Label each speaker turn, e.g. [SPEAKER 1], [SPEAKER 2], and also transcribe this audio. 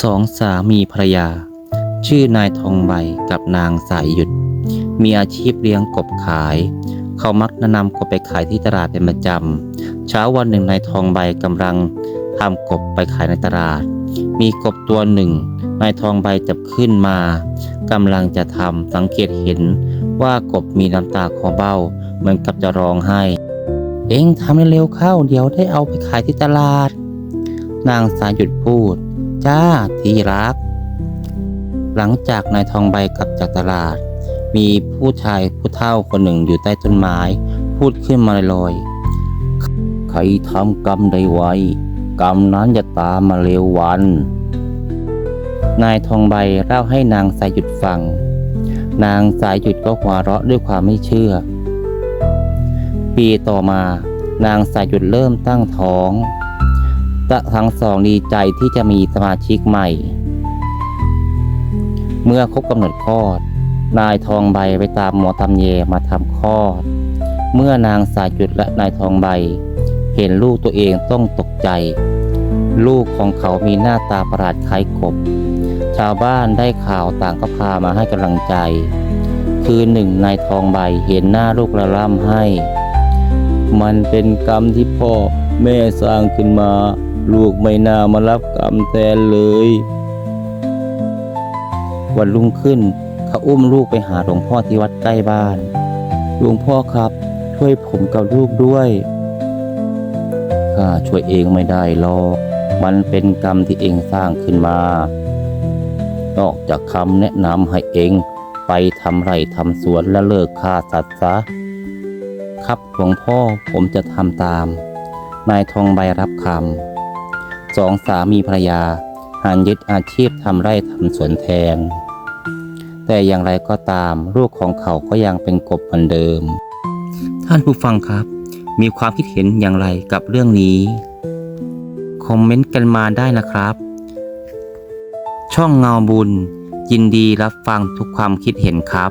[SPEAKER 1] สองสามีภรรยา ชื่อนายทองใบกับนางสายหยุด มีอาชีพเลี้ยงกบขาย เขามักจะนำกบไปขายที่ตลาดเป็นประจำเช้าวันหนึ่งนายทองใบกำลังทำกบไปขายในตลาด มีกบตัวหนึ่งนายทองใบจับขึ้นมากำลังจะทำสังเกตเห็นว่ากบมีน้ำตาคอเบ้า เหมือนกับจะร้องไห้ เอ็งทำเร็วเข้า เดี๋ยวได้เอาไปขายที่ตลาด นางสายหยุดพูด จ้าที่รัก หลังจากนายทองใบกลับจากตลาด มีผู้ชายผู้เฒ่าคนหนึ่งอยู่ใต้ต้นไม้ พูดขึ้นมาลอยๆใครทำกรรมใดไว้ กรรมนั้นจะตามมาเร็ววัน นายทองใบเล่าให้นางสายหยุดฟัง นางสายหยุดก็หัวเราะด้วยความไม่เชื่อ ปีต่อมานางสายหยุดเริ่มตั้งท้อง ทั้งสองดีใจที่จะมีสมาชิกใหม่ เมื่อครบกำหนดคลอด นายทองใบไปตามหมอตำแยมาทำคลอด เมื่อนางสายหยุดและนายทองใบ เห็นลูกตัวเองต้องตกใจ ลูกของเขามีหน้าตาประหลาดคล้ายกบ ชาวบ้านได้ข่าวต่างก็พามาให้กำลังใจ คืนหนึ่งนายทองใบเห็นหน้าลูกระล่ำให้ มันเป็นกรรมที่พ่อแม่สร้างขึ้นมา ลูกไม่น่ามารับกรรมแทนเลย วันรุ่งขึ้นเขาอุ้มลูกไปหาหลวงพ่อที่วัดใกล้บ้าน หลวงพ่อครับ ช่วยผมกับลูกด้วยข้าช่วยเองไม่ได้หรอก มันเป็นกรรมที่เองสร้างขึ้นมา นอกจากคำแนะนำให้เองไปทำไร่ทำสวนและเลิกฆ่าสัตว์ซะ ครับหลวงพ่อผมจะทำตาม นายทองใบรับคำ สองสามีภรรยาหันยึดอาชีพทำไร่ทำสวนแทน แต่อย่างไรก็ตามลูกของเขาก็ยังเป็นกบเหมือนเดิม ท่านผู้ฟังครับ มีความคิดเห็นอย่างไรกับเรื่องนี้ คอมเมนต์กันมาได้นะครับ ช่องเงาบุญ ยินดีรับฟังทุกความคิดเห็นครับ